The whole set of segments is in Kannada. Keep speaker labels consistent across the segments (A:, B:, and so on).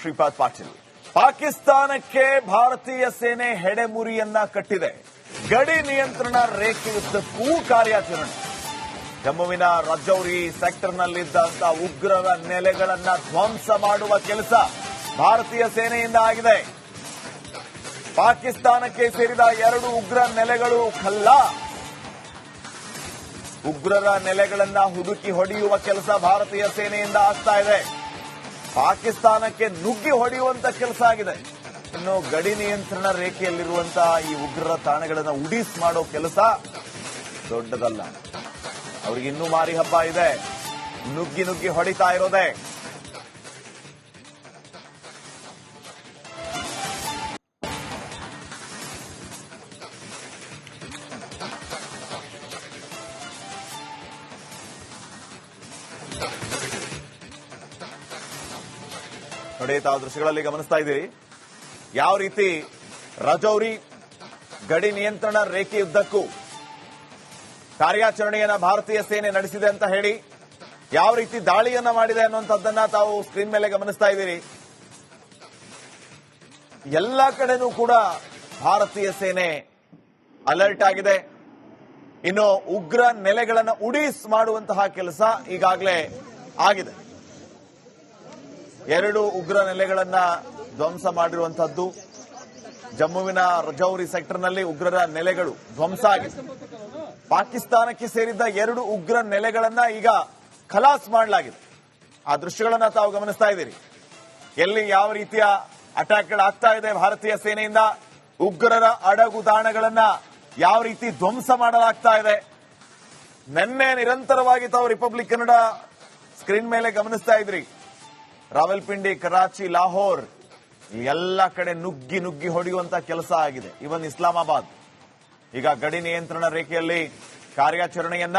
A: ಶ್ರೀಪಾದ್ ಪಾಟೀಲ್. ಪಾಕಿಸ್ತಾನಕ್ಕೆ ಭಾರತೀಯ ಸೇನೆ ಹೆಡೆಮುರಿಯನ್ನ ಕಟ್ಟಿದೆ. ಗಡಿ ನಿಯಂತ್ರಣ ರೇಖೆಯುದ್ದಕ್ಕೂ ಕಾರ್ಯಾಚರಣೆ. ಜಮ್ಮುವಿನ ರಜೌರಿ ಸೆಕ್ಟರ್ನಲ್ಲಿದ್ದಂತ ಉಗ್ರರ ನೆಲೆಗಳನ್ನ ಧ್ವಂಸ ಮಾಡುವ ಕೆಲಸ ಭಾರತೀಯ ಸೇನೆಯಿಂದ ಆಗಿದೆ. ಪಾಕಿಸ್ತಾನಕ್ಕೆ ಸೇರಿದ ಎರಡು ಉಗ್ರ ನೆಲೆಗಳು ಕಲ್ಲ ಉಗ್ರರ ನೆಲೆಗಳನ್ನ ಹುಡುಕಿ ಹೊಡೆಯುವ ಕೆಲಸ ಭಾರತೀಯ ಸೇನೆಯಿಂದ ಆಗ್ತಾ ಇದೆ. ಪಾಕಿಸ್ತಾನಕ್ಕೆ ನುಗ್ಗಿ ಹೊಡೆಯುವಂತ ಕೆಲಸ ಆಗಿದೆ. ಇನ್ನು ಗಡಿ ನಿಯಂತ್ರಣ ರೇಖೆಯಲ್ಲಿರುವಂತಹ ಈ ಉಗ್ರರ ತಾಣಗಳನ್ನು ಉಡೀಸ್ ಮಾಡೋ ಕೆಲಸ ದೊಡ್ಡದಲ್ಲ. ಅವ್ರಿಗಿನ್ನೂ ಮಾರಿ ಹಬ್ಬ ಇದೆ. ನುಗ್ಗಿ ನುಗ್ಗಿ ಹೊಡಿತಾ ಇರೋದೇ. ನೋಡಿ ತಾವು ದೃಶ್ಯಗಳಲ್ಲಿ ಗಮನಿಸ್ತಾ ಇದ್ದೀರಿ. ಯಾವ ರೀತಿ ರಜೌರಿ ಗಡಿ ನಿಯಂತ್ರಣ ರೇಖೆಯುದ್ದಕ್ಕೂ ಕಾರ್ಯಾಚರಣೆಯನ್ನ ಭಾರತೀಯ ಸೇನೆ ನಡೆಸಿದೆ ಅಂತ ಹೇಳಿ, ಯಾವ ರೀತಿ ದಾಳಿಯನ್ನ ಮಾಡಿದೆ ಅನ್ನುವಂಥದ್ದನ್ನ ತಾವು ಸ್ಕ್ರೀನ್ ಮೇಲೆ ಗಮನಿಸ್ತಾ ಇದ್ದೀರಿ. ಎಲ್ಲ ಕಡೆನೂ ಕೂಡ ಭಾರತೀಯ ಸೇನೆ ಅಲರ್ಟ್ ಆಗಿದೆ. ಇನ್ನು ಉಗ್ರ ನೆಲೆಗಳನ್ನು ಉಡೀಸ್ ಮಾಡುವಂತಹ ಕೆಲಸ ಈಗಾಗಲೇ ಆಗಿದೆ. ಎರಡು ಉಗ್ರ ನೆಲೆಗಳನ್ನ ಧ್ವಂಸ ಮಾಡಿರುವಂತಹದ್ದು ಜಮ್ಮುವಿನ ರಜೌರಿ ಸೆಕ್ಟರ್ನಲ್ಲಿ ಉಗ್ರರ ನೆಲೆಗಳು ಧ್ವಂಸ ಆಗಿದೆ. ಪಾಕಿಸ್ತಾನಕ್ಕೆ ಸೇರಿದ್ದ ಎರಡು ಉಗ್ರ ನೆಲೆಗಳನ್ನ ಈಗ ಖಲಾಸ್ ಮಾಡಲಾಗಿದೆ. ಆ ದೃಶ್ಯಗಳನ್ನ ತಾವು ಗಮನಿಸ್ತಾ ಇದ್ದೀರಿ. ಎಲ್ಲಿ ಯಾವ ರೀತಿಯ ಅಟ್ಯಾಕ್ಗಳು ಆಗ್ತಾ ಇದೆ ಭಾರತೀಯ ಸೇನೆಯಿಂದ? ಉಗ್ರರ ಅಡಗುದಾಣಗಳನ್ನ ಯಾವ ರೀತಿ ಧ್ವಂಸ ಮಾಡಲಾಗ್ತಾ ಇದೆ? ನಿನ್ನೆ ನಿರಂತರವಾಗಿ ತಾವು ರಿಪಬ್ಲಿಕ್ ಕನ್ನಡ ಸ್ಕ್ರೀನ್ ಮೇಲೆ ಗಮನಿಸ್ತಾ ಇದ್ರಿ ರಾವಲ್ಪಿಂಡಿ, ಕರಾಚಿ, ಲಾಹೋರ್ ಎಲ್ಲ ಕಡೆ ನುಗ್ಗಿ ನುಗ್ಗಿ ಹೊಡೆಯುವಂತ ಕೆಲಸ ಆಗಿದೆ. ಇವನ್ ಇಸ್ಲಾಮಾಬಾದ್. ಈಗ ಗಡಿ ನಿಯಂತ್ರಣ ರೇಖೆಯಲ್ಲಿ ಕಾರ್ಯಾಚರಣೆಯನ್ನ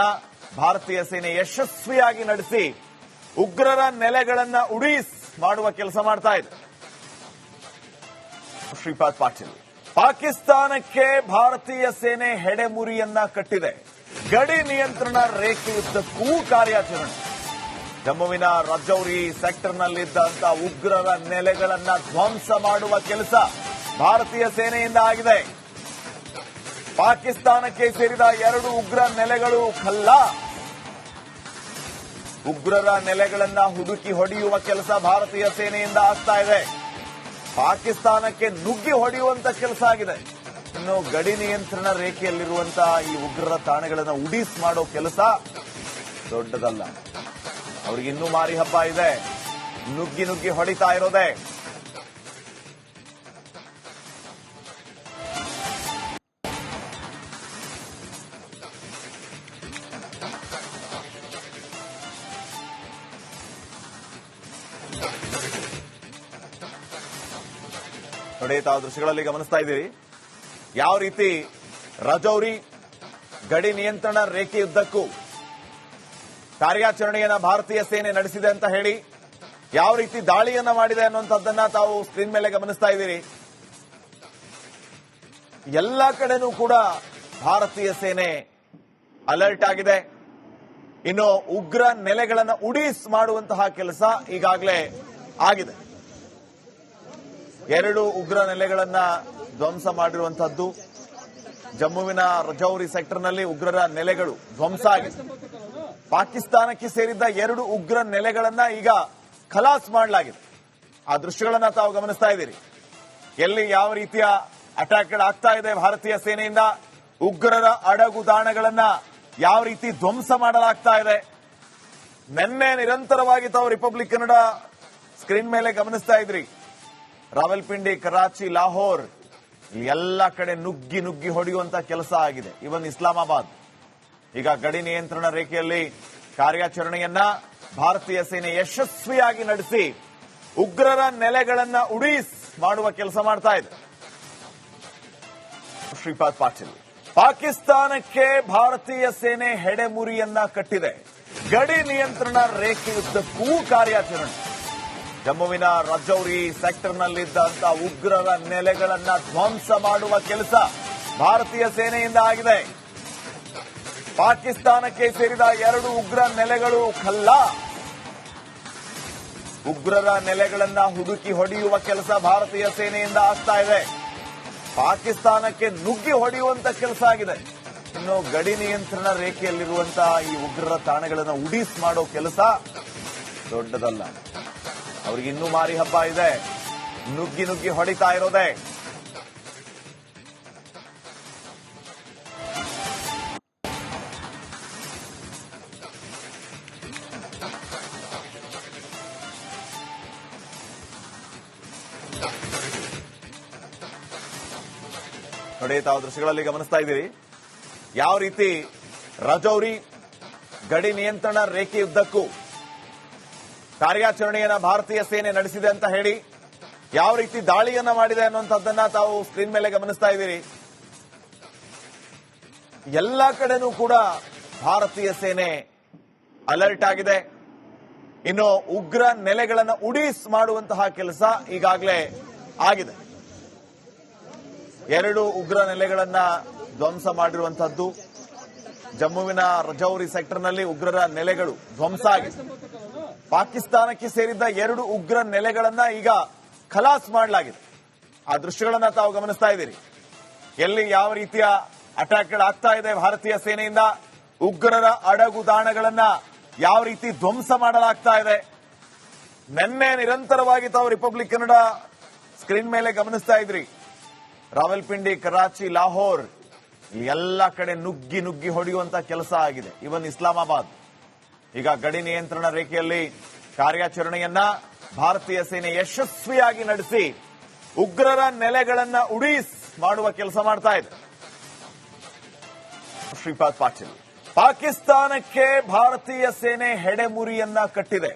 A: ಭಾರತೀಯ ಸೇನೆ ಯಶಸ್ವಿಯಾಗಿ ನಡೆಸಿ, ಉಗ್ರರ ನೆಲೆಗಳನ್ನ ಉಡೀಸ್ ಮಾಡುವ ಕೆಲಸ ಮಾಡ್ತಾ ಇದೆ. ಶ್ರೀಪಾದ್ ಪಾಟೀಲ್, ಪಾಕಿಸ್ತಾನಕ್ಕೆ ಭಾರತೀಯ ಸೇನೆ ಹೆಡೆಮುರಿಯನ್ನ ಕಟ್ಟಿದೆ. ಗಡಿ ನಿಯಂತ್ರಣ ರೇಖೆಯುದ್ದಕ್ಕೂ ಕಾರ್ಯಾಚರಣೆ. ಜಮ್ಮುವಿನ ರಜೌರಿ ಸೆಕ್ಟರ್ನಲ್ಲಿದ್ದಂತ ಉಗ್ರರ ನೆಲೆಗಳನ್ನ ಧ್ವಂಸ ಮಾಡುವ ಕೆಲಸ ಭಾರತೀಯ ಸೇನೆಯಿಂದ ಆಗಿದೆ. ಪಾಕಿಸ್ತಾನಕ್ಕೆ ಸೇರಿದ ಎರಡು ಉಗ್ರ ನೆಲೆಗಳು ಕಲ್ಲ ಉಗ್ರರ ನೆಲೆಗಳನ್ನ ಹುಡುಕಿ ಹೊಡೆಯುವ ಕೆಲಸ ಭಾರತೀಯ ಸೇನೆಯಿಂದ ಆಗ್ತಾ ಇದೆ. ಪಾಕಿಸ್ತಾನಕ್ಕೆ ನುಗ್ಗಿ ಹೊಡೆಯುವಂತ ಕೆಲಸ ಆಗಿದೆ. ಇನ್ನು ಗಡಿ ನಿಯಂತ್ರಣ ರೇಖೆಯಲ್ಲಿರುವಂತಹ ಈ ಉಗ್ರರ ತಾಣಗಳನ್ನು ಉಡೀಸ್ ಮಾಡೋ ಕೆಲಸ ದೊಡ್ಡದಲ್ಲ. ಅವ್ರಿಗೆ ಇನ್ನೂ ಮಾರಿ ಹಬ್ಬ ಇದೆ. ನುಗ್ಗಿ ನುಗ್ಗಿ ಹೊಡಿತಾ ಇರೋದೆ. ನೋಡಿ ದೃಶ್ಯಗಳಲ್ಲಿ ಗಮನಿಸ್ತಾ ಇದ್ದೀರಿ. ಯಾವ ರೀತಿ ರಜೌರಿ ಗಡಿ ನಿಯಂತ್ರಣ ರೇಖೆಯುದ್ದಕ್ಕೂ ಕಾರ್ಯಾಚರಣೆಯನ್ನ ಭಾರತೀಯ ಸೇನೆ ನಡೆಸಿದೆ ಅಂತ ಹೇಳಿ ಯಾವ ರೀತಿ ದಾಳಿಯನ್ನ ಮಾಡಿದೆ ಅನ್ನುವಂಥದ್ದನ್ನ ತಾವು ಸ್ಕ್ರೀನ್ ಮೇಲೆ ಗಮನಿಸ್ತಾ ಇದ್ದೀರಿ. ಎಲ್ಲ ಕಡೆನೂ ಕೂಡ ಭಾರತೀಯ ಸೇನೆ ಅಲರ್ಟ್ ಆಗಿದೆ. ಇನ್ನು ಉಗ್ರ ನೆಲೆಗಳನ್ನು ಉಡೀಸ್ ಮಾಡುವಂತಹ ಕೆಲಸ ಈಗಾಗಲೇ ಆಗಿದೆ. ಎರಡು ಉಗ್ರ ನೆಲೆಗಳನ್ನ ಧ್ವಂಸ ಮಾಡಿರುವಂತಹದ್ದು ಜಮ್ಮುವಿನ ರಜೌರಿ ಸೆಕ್ಟರ್ನಲ್ಲಿ ಉಗ್ರರ ನೆಲೆಗಳು ಧ್ವಂಸ ಆಗಿದೆ. ಪಾಕಿಸ್ತಾನಕ್ಕೆ ಸೇರಿದ್ದ ಎರಡು ಉಗ್ರ ನೆಲೆಗಳನ್ನ ಈಗ ಖಲಾಸ್ ಮಾಡಲಾಗಿದೆ. ಆ ದೃಶ್ಯಗಳನ್ನ ತಾವು ಗಮನಿಸ್ತಾ ಇದ್ದೀರಿ. ಎಲ್ಲಿ ಯಾವ ರೀತಿಯ ಅಟ್ಯಾಕ್ಗಳು ಆಗ್ತಾ ಇದೆ ಭಾರತೀಯ ಸೇನೆಯಿಂದ? ಉಗ್ರರ ಅಡಗುದಾಣಗಳನ್ನ ಯಾವ ರೀತಿ ಧ್ವಂಸ ಮಾಡಲಾಗ್ತಾ ಇದೆ? ನಿನ್ನೆ ನಿರಂತರವಾಗಿ ತಾವು ರಿಪಬ್ಲಿಕ್ ಕನ್ನಡ ಸ್ಕ್ರೀನ್ ಮೇಲೆ ಗಮನಿಸ್ತಾ ಇದ್ರಿ. ರಾವಲ್ಪಿಂಡಿ, ಕರಾಚಿ, ಲಾಹೋರ್ ಎಲ್ಲ ಕಡೆ ನುಗ್ಗಿ ನುಗ್ಗಿ ಹೊಡೆಯುವಂತ ಕೆಲಸ ಆಗಿದೆ. ಇವನ್ ಇಸ್ಲಾಮಾಬಾದ್. ಈಗ ಗಡಿ ನಿಯಂತ್ರಣ ರೇಖೆಯಲ್ಲಿ ಕಾರ್ಯಾಚರಣೆಯನ್ನ ಭಾರತೀಯ ಸೇನೆ ಯಶಸ್ವಿಯಾಗಿ ನಡೆಸಿ ಉಗ್ರರ ನೆಲೆಗಳನ್ನ ಉಡೀಸ್ ಮಾಡುವ ಕೆಲಸ ಮಾಡ್ತಾ ಇದೆ. ಶ್ರೀಪಾದ್ ಪಾಟೀಲ್, ಪಾಕಿಸ್ತಾನಕ್ಕೆ ಭಾರತೀಯ ಸೇನೆ ಹೆಡೆಮುರಿಯನ್ನ ಕಟ್ಟಿದೆ. ಗಡಿ ನಿಯಂತ್ರಣ ರೇಖೆಯುದ್ದಕ್ಕೂ ಕಾರ್ಯಾಚರಣೆ. ಜಮ್ಮುವಿನ ರಜೌರಿ ಸೆಕ್ಟರ್ನಲ್ಲಿದ್ದಂತ ಉಗ್ರರ ನೆಲೆಗಳನ್ನ ಧ್ವಂಸ ಮಾಡುವ ಕೆಲಸ ಭಾರತೀಯ ಸೇನೆಯಿಂದ ಆಗಿದೆ. ಪಾಕಿಸ್ತಾನಕ್ಕೆ ಸೇರಿದ ಎರಡು ಉಗ್ರ ನೆಲೆಗಳು ಕಲ್ಲ ಉಗ್ರರ ನೆಲೆಗಳನ್ನ ಹುಡುಕಿ ಹೊಡೆಯುವ ಕೆಲಸ ಭಾರತೀಯ ಸೇನೆಯಿಂದ ಆಗ್ತಾ ಇದೆ. ಪಾಕಿಸ್ತಾನಕ್ಕೆ ನುಗ್ಗಿ ಹೊಡೆಯುವಂತ ಕೆಲಸ ಆಗಿದೆ. ಇನ್ನು ಗಡಿ ನಿಯಂತ್ರಣ ರೇಖೆಯಲ್ಲಿರುವಂತಹ ಈ ಉಗ್ರರ ತಾಣಗಳನ್ನು ಉಡೀಸ್ ಮಾಡೋ ಕೆಲಸ ದೊಡ್ಡದಲ್ಲ. ಅವ್ರಿಗೆ ಇನ್ನೂ ಮಾರಿ ಹಬ್ಬ ಇದೆ. ನುಗ್ಗಿ ನುಗ್ಗಿ ಹೊಡಿತಾ ಇರೋದೇ. ನೋಡಿ ತಾವು ದೃಶ್ಯಗಳಲ್ಲಿ ಗಮನಿಸ್ತಾ ಇದ್ದೀರಿ. ಯಾವ ರೀತಿ ರಜೌರಿ ಗಡಿ ನಿಯಂತ್ರಣ ರೇಖೆಯುದ್ದಕ್ಕೂ ಕಾರ್ಯಾಚರಣೆಯನ್ನ ಭಾರತೀಯ ಸೇನೆ ನಡೆಸಿದೆ ಅಂತ ಹೇಳಿ, ಯಾವ ರೀತಿ ದಾಳಿಯನ್ನ ಮಾಡಿದೆ ಅನ್ನುವಂಥದ್ದನ್ನ ತಾವು ಸ್ಕ್ರೀನ್ ಮೇಲೆ ಗಮನಿಸ್ತಾ ಇದ್ದೀರಿ. ಎಲ್ಲ ಕಡೆನೂ ಕೂಡ ಭಾರತೀಯ ಸೇನೆ ಅಲರ್ಟ್ ಆಗಿದೆ. ಇನ್ನು ಉಗ್ರ ನೆಲೆಗಳನ್ನು ಉಡೀಸ್ ಮಾಡುವಂತಹ ಕೆಲಸ ಈಗಾಗಲೇ ಆಗಿದೆ. ಎರಡು ಉಗ್ರ ನೆಲೆಗಳನ್ನ ಧ್ವಂಸ ಮಾಡಿರುವಂತಹದ್ದು ಜಮ್ಮುವಿನ ರಜೌರಿ ಸೆಕ್ಟರ್ನಲ್ಲಿ ಉಗ್ರರ ನೆಲೆಗಳು ಧ್ವಂಸ ಆಗಿದೆ. ಪಾಕಿಸ್ತಾನಕ್ಕೆ ಸೇರಿದ್ದ ಎರಡು ಉಗ್ರ ನೆಲೆಗಳನ್ನ ಈಗ ಖಲಾಸ್ ಮಾಡಲಾಗಿದೆ. ಆ ದೃಶ್ಯಗಳನ್ನ ತಾವು ಗಮನಿಸ್ತಾ ಇದ್ದೀರಿ. ಎಲ್ಲಿ ಯಾವ ರೀತಿಯ ಅಟ್ಯಾಕ್ಗಳಾಗ್ತಾ ಇದೆ ಭಾರತೀಯ ಸೇನೆಯಿಂದ? ಉಗ್ರರ ಅಡಗುದಾಣಗಳನ್ನ ಯಾವ ರೀತಿ ಧ್ವಂಸ ಮಾಡಲಾಗ್ತಾ ಇದೆ? ನಿನ್ನೆ ನಿರಂತರವಾಗಿ ತಾವು ರಿಪಬ್ಲಿಕ್ ಕನ್ನಡ ಸ್ಕ್ರೀನ್ ಮೇಲೆ ಗಮನಿಸ್ತಾ ಇದ್ರಿ ರಾವಲ್ಪಿಂಡಿ, ಕರಾಚಿ, ಲಾಹೋರ್ ಎಲ್ಲ ಕಡೆ ನುಗ್ಗಿ ನುಗ್ಗಿ ಹೊಡೆಯುವಂತ ಕೆಲಸ ಆಗಿದೆ. ಇವನ್ ಇಸ್ಲಾಮಾಬಾದ್. ಈಗ ಗಡಿ ನಿಯಂತ್ರಣ ರೇಖೆಯಲ್ಲಿ ಕಾರ್ಯಾಚರಣೆಯನ್ನ ಭಾರತೀಯ ಸೇನೆ ಯಶಸ್ವಿಯಾಗಿ ನಡೆಸಿ, ಉಗ್ರರ ನೆಲೆಗಳನ್ನ ಉಡೀಸ್ ಮಾಡುವ ಕೆಲಸ ಮಾಡ್ತಾ ಇದೆ. ಶ್ರೀಪಾದ್ ಪಾಟೀಲ್, ಪಾಕಿಸ್ತಾನಕ್ಕೆ ಭಾರತೀಯ ಸೇನೆ ಹೆಡೆಮುರಿಯನ್ನ ಕಟ್ಟಿದೆ.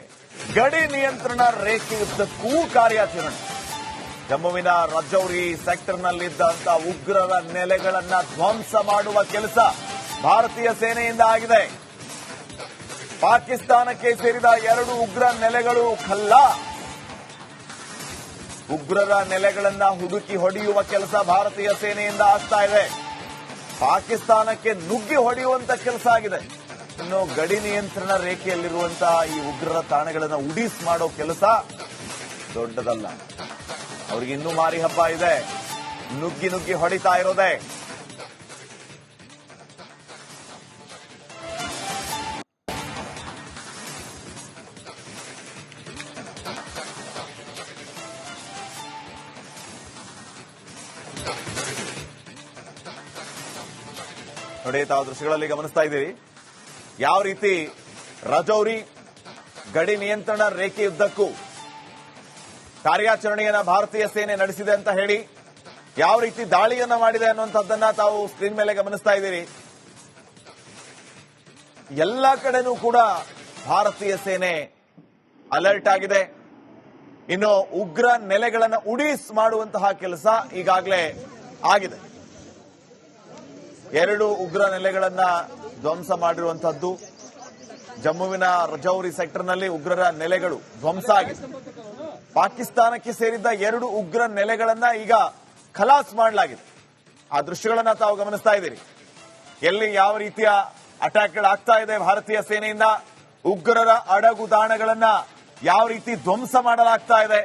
A: ಗಡಿ ನಿಯಂತ್ರಣ ರೇಖೆಯುದ್ದಕ್ಕೂ ಕಾರ್ಯಾಚರಣೆ. ಜಮ್ಮುವಿನ ರಜೌರಿ ಸೆಕ್ಟರ್ನಲ್ಲಿದ್ದಂತ ಉಗ್ರರ ನೆಲೆಗಳನ್ನ ಧ್ವಂಸ ಮಾಡುವ ಕೆಲಸ ಭಾರತೀಯ ಸೇನೆಯಿಂದ ಆಗಿದೆ. ಪಾಕಿಸ್ತಾನಕ್ಕೆ ಸೇರಿದ ಎರಡು ಉಗ್ರ ನೆಲೆಗಳು ಖಲ್ಲ. ಉಗ್ರರ ನೆಲೆಗಳನ್ನ ಹುಡುಕಿ ಹೊಡೆಯುವ ಕೆಲಸ ಭಾರತೀಯ ಸೇನೆಯಿಂದ ಆಗ್ತಾ ಇದೆ. ಪಾಕಿಸ್ತಾನಕ್ಕೆ ನುಗ್ಗಿ ಹೊಡೆಯುವಂತ ಕೆಲಸ ಆಗಿದೆ. ಇನ್ನು ಗಡಿ ನಿಯಂತ್ರಣ ರೇಖೆಯಲ್ಲಿರುವಂತಹ ಈ ಉಗ್ರರ ತಾಣಗಳನ್ನು ಉಡೀಸ್ ಮಾಡೋ ಕೆಲಸ ದೊಡ್ಡದಲ್ಲ. ಅವ್ರಿಗೆ ಇನ್ನೂ ಮಾರಿ ಹಬ್ಬ ಇದೆ. ನುಗ್ಗಿ ನುಗ್ಗಿ ಹೊಡಿತಾ ಇರೋದೆ. ನೋಡಿ ದೃಶ್ಯಗಳಲ್ಲಿ ಗಮನಿಸ್ತಾ ಇದ್ದೀವಿ ಯಾವ ರೀತಿ ರಜೌರಿ ಗಡಿ ನಿಯಂತ್ರಣ ರೇಖೆಯುದ್ದಕ್ಕೂ ಕಾರ್ಯಾಚರಣೆಯನ್ನ ಭಾರತೀಯ ಸೇನೆ ನಡೆಸಿದೆ ಅಂತ ಹೇಳಿ ಯಾವ ರೀತಿ ದಾಳಿಯನ್ನ ಮಾಡಿದೆ ಅನ್ನುವಂಥದ್ದನ್ನ ತಾವು ಸ್ಕ್ರೀನ್ ಮೇಲೆ ಗಮನಿಸ್ತಾ ಇದ್ದೀರಿ. ಎಲ್ಲ ಕಡೆನೂ ಕೂಡ ಭಾರತೀಯ ಸೇನೆ ಅಲರ್ಟ್ ಆಗಿದೆ. ಇನ್ನು ಉಗ್ರ ನೆಲೆಗಳನ್ನು ಉಡೀಸ್ ಮಾಡುವಂತಹ ಕೆಲಸ ಈಗಾಗಲೇ ಆಗಿದೆ. ಎರಡು ಉಗ್ರ ನೆಲೆಗಳನ್ನ ಧ್ವಂಸ ಮಾಡಿರುವಂತಹದ್ದು ಜಮ್ಮುವಿನ ರಜೌರಿ ಸೆಕ್ಟರ್ನಲ್ಲಿ ಉಗ್ರರ ನೆಲೆಗಳು ಧ್ವಂಸ ಆಗಿದೆ. ಪಾಕಿಸ್ತಾನಕ್ಕೆ ಸೇರಿದ್ದ ಎರಡು ಉಗ್ರ ನೆಲೆಗಳನ್ನ ಈಗ ಖಲಾಸ್ ಮಾಡಲಾಗಿದೆ. ಆ ದೃಶ್ಯಗಳನ್ನ ತಾವು ಗಮನಿಸ್ತಾ ಇದ್ದೀರಿ. ಎಲ್ಲಿ ಯಾವ ರೀತಿಯ ಅಟ್ಯಾಕ್ಗಳಾಗ್ತಾ ಇದೆ ಭಾರತೀಯ ಸೇನೆಯಿಂದ? ಉಗ್ರರ ಅಡಗುದಾಣಗಳನ್ನ ಯಾವ ರೀತಿ ಧ್ವಂಸ ಮಾಡಲಾಗ್ತಾ ಇದೆ?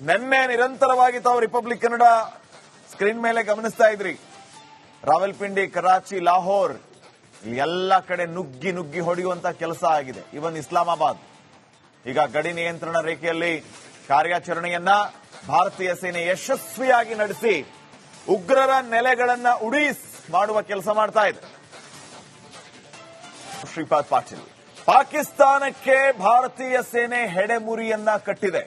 A: ನಿನ್ನೆ ನಿರಂತರವಾಗಿ ತಾವು ರಿಪಬ್ಲಿಕ್ ಕನ್ನಡ ಸ್ಕ್ರೀನ್ ಮೇಲೆ ಗಮನಿಸ್ತಾ ಇದ್ರಿ. ರಾವಲ್ಪಿಂಡಿ, ಕರಾಚಿ, ಲಾಹೋರ್ ಎಲ್ಲ ಕಡೆ ನುಗ್ಗಿ ನುಗ್ಗಿ ಹೊಡೆಯುವಂತ ಕೆಲಸ ಆಗಿದೆ. ಇವನ್ ಇಸ್ಲಾಮಾಬಾದ್. ಈಗ ಗಡಿ ನಿಯಂತ್ರಣ ರೇಖೆಯಲ್ಲಿ ಕಾರ್ಯಾಚರಣೆಯನ್ನ ಭಾರತೀಯ ಸೇನೆ ಯಶಸ್ವಿಯಾಗಿ ನಡೆಸಿ ಉಗ್ರರ ನೆಲೆಗಳನ್ನ ಉಡೀಸ್ ಮಾಡುವ ಕೆಲಸ ಮಾಡ್ತಾ ಇದೆ. ಶ್ರೀಪಾದ್ ಪಾಟೀಲ್, ಪಾಕಿಸ್ತಾನಕ್ಕೆ ಭಾರತೀಯ ಸೇನೆ ಹೆಡೆಮುರಿಯನ್ನ ಕಟ್ಟಿದೆ.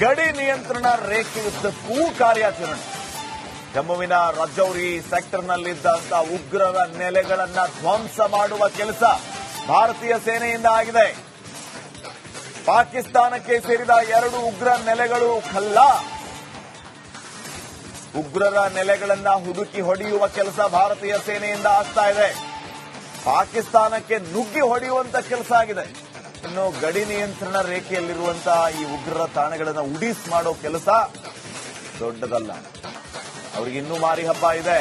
A: ಗಡಿ ನಿಯಂತ್ರಣ ರೇಖೆಯುದ್ದಕ್ಕೂ ಕಾರ್ಯಾಚರಣೆ. ಜಮ್ಮುವಿನ ರಜೌರಿ ಸೆಕ್ಟರ್ನಲ್ಲಿದ್ದಂತ ಉಗ್ರರ ನೆಲೆಗಳನ್ನ ಧ್ವಂಸ ಮಾಡುವ ಕೆಲಸ ಭಾರತೀಯ ಸೇನೆಯಿಂದ ಆಗಿದೆ. ಪಾಕಿಸ್ತಾನಕ್ಕೆ ಸೇರಿದ ಎರಡು ಉಗ್ರ ನೆಲೆಗಳು ಕಲ್ಲ ಉಗ್ರರ ನೆಲೆಗಳನ್ನ ಹುಡುಕಿ ಹೊಡೆಯುವ ಕೆಲಸ ಭಾರತೀಯ ಸೇನೆಯಿಂದ ಆಗ್ತಾ ಇದೆ. ಪಾಕಿಸ್ತಾನಕ್ಕೆ ನುಗ್ಗಿ ಹೊಡೆಯುವಂತ ಕೆಲಸ ಆಗಿದೆ. ಇನ್ನು ಗಡಿ ನಿಯಂತ್ರಣ ರೇಖೆಯಲ್ಲಿರುವಂತಹ ಈ ಉಗ್ರರ ತಾಣಗಳನ್ನು ಉಡೀಸ್ ಮಾಡೋ ಕೆಲಸ ದೊಡ್ಡದಲ್ಲ. ಅವ್ರಿಗಿನ್ನೂ ಮಾರಿ ಹಬ್ಬ ಇದೆ.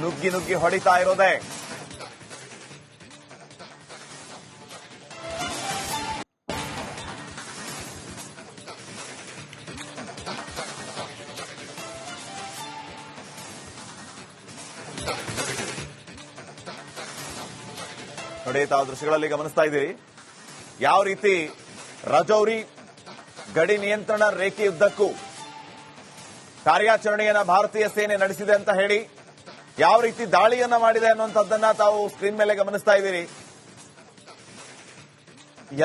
A: ನುಗ್ಗಿ ನುಗ್ಗಿ ಹೊಡಿತಾ ಇರೋದೇ. ನೋಡಿ ತಾವು ದೃಶ್ಯಗಳಲ್ಲಿ ಗಮನಿಸ್ತಾ ಇದ್ದೀರಿ. ಯಾವ ರೀತಿ ರಜೌರಿ ಗಡಿ ನಿಯಂತ್ರಣ ರೇಖೆಯುದ್ದಕ್ಕೂ ಕಾರ್ಯಾಚರಣೆಯನ್ನ ಭಾರತೀಯ ಸೇನೆ ನಡೆಸಿದೆ ಅಂತ ಹೇಳಿ, ಯಾವ ರೀತಿ ದಾಳಿಯನ್ನ ಮಾಡಿದೆ ಅನ್ನುವಂಥದ್ದನ್ನ ತಾವು ಸ್ಕ್ರೀನ್ ಮೇಲೆ ಗಮನಿಸ್ತಾ ಇದ್ದೀರಿ.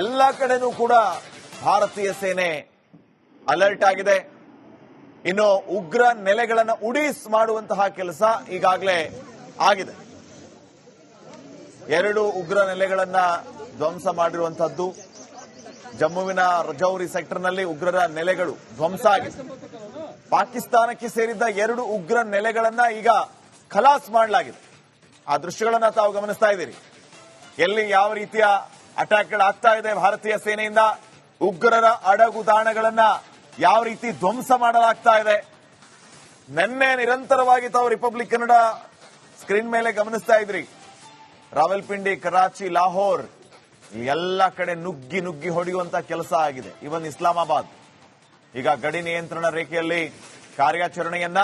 A: ಎಲ್ಲ ಕಡೆನೂ ಕೂಡ ಭಾರತೀಯ ಸೇನೆ ಅಲರ್ಟ್ ಆಗಿದೆ. ಇನ್ನು ಉಗ್ರ ನೆಲೆಗಳನ್ನು ಉಡೀಸ್ ಮಾಡುವಂತಹ ಕೆಲಸ ಈಗಾಗಲೇ ಆಗಿದೆ. ಎರಡು ಉಗ್ರ ನೆಲೆಗಳನ್ನ ಧ್ವಂಸ ಮಾಡಿರುವಂತಹದ್ದು ಜಮ್ಮುವಿನ ರಜೌರಿ ಸೆಕ್ಟರ್ನಲ್ಲಿ ಉಗ್ರರ ನೆಲೆಗಳು ಧ್ವಂಸ ಆಗಿದೆ. ಪಾಕಿಸ್ತಾನಕ್ಕೆ ಸೇರಿದ್ದ ಎರಡು ಉಗ್ರ ನೆಲೆಗಳನ್ನ ಈಗ ಖಲಾಸ್ ಮಾಡಲಾಗಿದೆ. ಆ ದೃಶ್ಯಗಳನ್ನ ತಾವು ಗಮನಿಸ್ತಾ ಇದ್ದೀರಿ. ಎಲ್ಲಿ ಯಾವ ರೀತಿಯ ಅಟ್ಯಾಕ್ಗಳಾಗ್ತಾ ಇದೆ ಭಾರತೀಯ ಸೇನೆಯಿಂದ? ಉಗ್ರರ ಅಡಗುದಾಣಗಳನ್ನ ಯಾವ ರೀತಿ ಧ್ವಂಸ ಮಾಡಲಾಗ್ತಾ ಇದೆ? ನಿನ್ನೆ ನಿರಂತರವಾಗಿ ತಾವು ರಿಪಬ್ಲಿಕ್ ಕನ್ನಡ ಸ್ಕ್ರೀನ್ ಮೇಲೆ ಗಮನಿಸ್ತಾ ಇದ್ರಿ ರಾವಲ್ಪಿಂಡಿ, ಕರಾಚಿ, ಲಾಹೋರ್ ಎಲ್ಲ ಕಡೆ ನುಗ್ಗಿ ನುಗ್ಗಿ ಹೊಡೆಯುವಂತ ಕೆಲಸ ಆಗಿದೆ. ಇವನ್ ಇಸ್ಲಾಮಾಬಾದ್. ಈಗ ಗಡಿ ನಿಯಂತ್ರಣ ರೇಖೆಯಲ್ಲಿ ಕಾರ್ಯಾಚರಣೆಯನ್ನ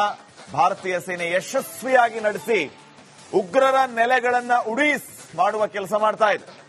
A: ಭಾರತೀಯ ಸೇನೆ ಯಶಸ್ವಿಯಾಗಿ ನಡೆಸಿ, ಉಗ್ರರ ನೆಲೆಗಳನ್ನ ಉಡೀಸ್ ಮಾಡುವ ಕೆಲಸ ಮಾಡ್ತಾ ಇದೆ.